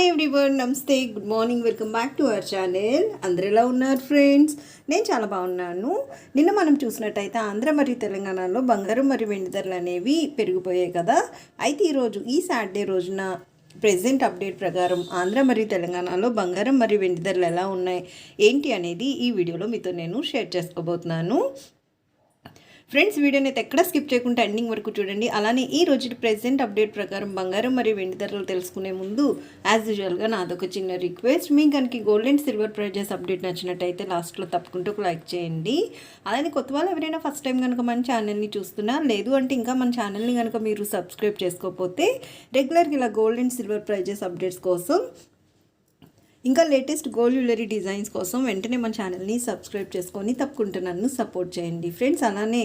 Hi everyone నమస్తే good morning welcome back to our channel అందరు ఎలా ఉన్నారు ఫ్రెండ్స్ నేను చాలా బాగున్నాను. నిన్న మనం చూసినట్టయితే ఆంధ్ర మరియు తెలంగాణలో బంగారం మరియు వెండి ధరలు అనేవి పెరిగిపోయాయి కదా. అయితే ఈరోజు ఈ సాటర్డే రోజున ప్రెసెంట్ అప్డేట్ ప్రకారం ఆంధ్ర మరియు తెలంగాణలో బంగారం మరియు వెండి ధరలు ఎలా ఉన్నాయి? ఏంటి అనేది ఈ వీడియోలో మీతో నేను షేర్ చేసుకోబోతున్నాను. ఫ్రెండ్స్ వీడియోని అయితే ఎక్కడ స్కిప్ చేయకుండా ఎండింగ్ వరకు చూడండి. అలానే ఈ రోజు ప్రెసెంట్ అప్డేట్ ప్రకారం బంగారం మరియు వెండి ధరలు తెలుసుకునే ముందు యాజ్ యూజువల్గా నాదొక చిన్న రిక్వెస్ట్. మీ కనుక gold and silver prices update నచ్చినట్టయితే లాస్ట్లో తప్పకుండా ఒక లైక్ చేయండి. అలానే కొత్త వాళ్ళు ఎవరైనా ఫస్ట్ టైం కనుక మన ఛానల్ని చూస్తున్నా లేదు అంటే ఇంకా మన ఛానల్ని కనుక మీరు సబ్స్క్రైబ్ చేసుకోకపోతే రెగ్యులర్గా ఇలా gold and silver prices updates కోసం ఇంకా లేటెస్ట్ గోల్డ్ జ్యువెలరీ డిజైన్స్ కోసం వెంటనే మన ఛానల్ని సబ్స్క్రైబ్ చేసుకొని తప్పకుండా నన్ను సపోర్ట్ చేయండి. ఫ్రెండ్స్ అలానే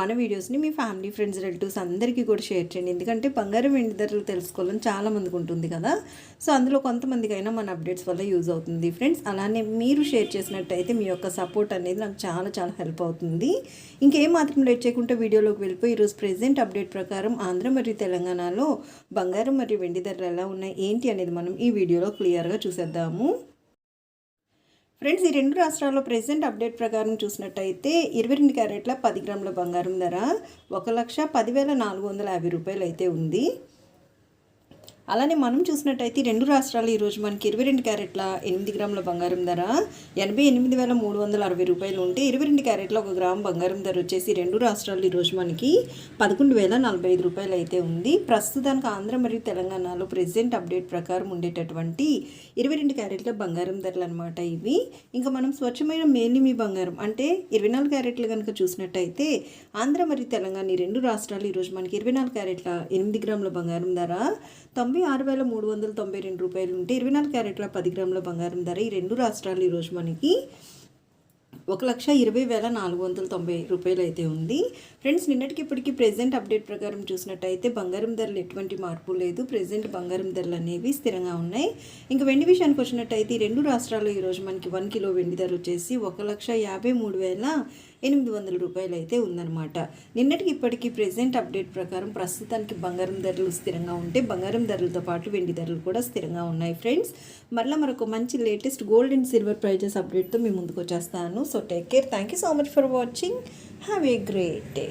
మన వీడియోస్ని మీ ఫ్యామిలీ ఫ్రెండ్స్ రిలేటివ్స్ అందరికీ కూడా షేర్ చేయండి. ఎందుకంటే బంగారం వెండి ధరలు తెలుసుకోవాలని చాలా మందికి ఉంటుంది కదా. సో అందులో కొంతమందికైనా మన అప్డేట్స్ వల్ల యూజ్ అవుతుంది ఫ్రెండ్స్. అలానే మీరు షేర్ చేసినట్టయితే మీ యొక్క సపోర్ట్ అనేది నాకు చాలా చాలా హెల్ప్ అవుతుంది. ఇంకేం మాత్రం లేట్ చేయకుండా వీడియోలోకి వెళ్ళిపోయి ఈరోజు ప్రెజెంట్ అప్డేట్ ప్రకారం ఆంధ్ర మరియు తెలంగాణలో బంగారం మరియు వెండి ధరలు ఎలా ఉన్నాయి ఏంటి అనేది మనం ఈ వీడియోలో క్లియర్గా చూసేద్దాము. ఫ్రెండ్స్ ఈ రెండు రాష్ట్రాల్లో ప్రెసెంట్ అప్డేట్ ప్రకారం చూసినట్టయితే ఇరవై రెండు క్యారెట్ల పది గ్రాముల బంగారం ధర ఒక లక్ష పదివేల నాలుగు వందల యాభై రూపాయలు అయితే ఉంది. అలానే మనం చూసినట్టయితే రెండు రాష్ట్రాలు ఈరోజు మనకి ఇరవై రెండు క్యారెట్ల ఎనిమిది గ్రాముల బంగారం ధర ఎనభై ఎనిమిది వేల మూడు వందల అరవై రూపాయలు ఉంటే ఇరవై రెండు క్యారెట్ల ఒక గ్రామ్ బంగారం ధర వచ్చేసి రెండు రాష్ట్రాలు ఈరోజు మనకి పదకొండు వేల నలభై ఐదు రూపాయలు అయితే ఉంది. ప్రస్తుతానికి ఆంధ్ర మరియు తెలంగాణలో ప్రెసెంట్ అప్డేట్ ప్రకారం ఉండేటటువంటి ఇరవై రెండు క్యారెట్ల బంగారం ధరలు అనమాట ఇవి. ఇంకా మనం స్వచ్ఛమైన మేలిమి బంగారం అంటే ఇరవై నాలుగు క్యారెట్లు కనుక చూసినట్టయితే ఆంధ్ర మరియు తెలంగాణ ఈ రెండు రాష్ట్రాలు ఈరోజు మనకి ఇరవై నాలుగు క్యారెట్ల ఎనిమిది గ్రాముల బంగారం ధర తొంభై ఆరు వేల మూడు వందల తొంభై రెండు రూపాయలు ఉంటే ఇరవై నాలుగు క్యారెట్ల పది గ్రాముల బంగారం ధర ఈ రెండు రాష్ట్రాలు ఈరోజు మనకి ఒక లక్ష ఇరవై వేల నాలుగు వందల తొంభై రూపాయలు అయితే ఉంది. ఫ్రెండ్స్ నిన్నటికి ఇప్పటికి ప్రెజెంట్ అప్డేట్ ప్రకారం చూసినట్టయితే బంగారం ధరలు ఎటువంటి మార్పు లేదు. ప్రెజెంట్ బంగారం ధరలు అనేవి స్థిరంగా ఉన్నాయి. ఇంకా వెండి విషయానికి వచ్చినట్టయితే ఈ రెండు రాష్ట్రాల్లో ఈరోజు మనకి వన్ కిలో వెండి ధర వచ్చేసి ఒక లక్ష యాభై మూడు వేల ఎనిమిది వందల రూపాయలు అయితే ఉందన్నమాట. నిన్నటికి ఇప్పటికీ ప్రెజెంట్ అప్డేట్ ప్రకారం ప్రస్తుతానికి బంగారం ధరలు స్థిరంగా ఉంటే బంగారం ధరలతో పాటు వెండి ధరలు కూడా స్థిరంగా ఉన్నాయి ఫ్రెండ్స్. మరలా మరొక మంచి latest gold and silver prices అప్డేట్తో మీ ముందుకు వచ్చేస్తాను so take care thank you so much for watching have a great day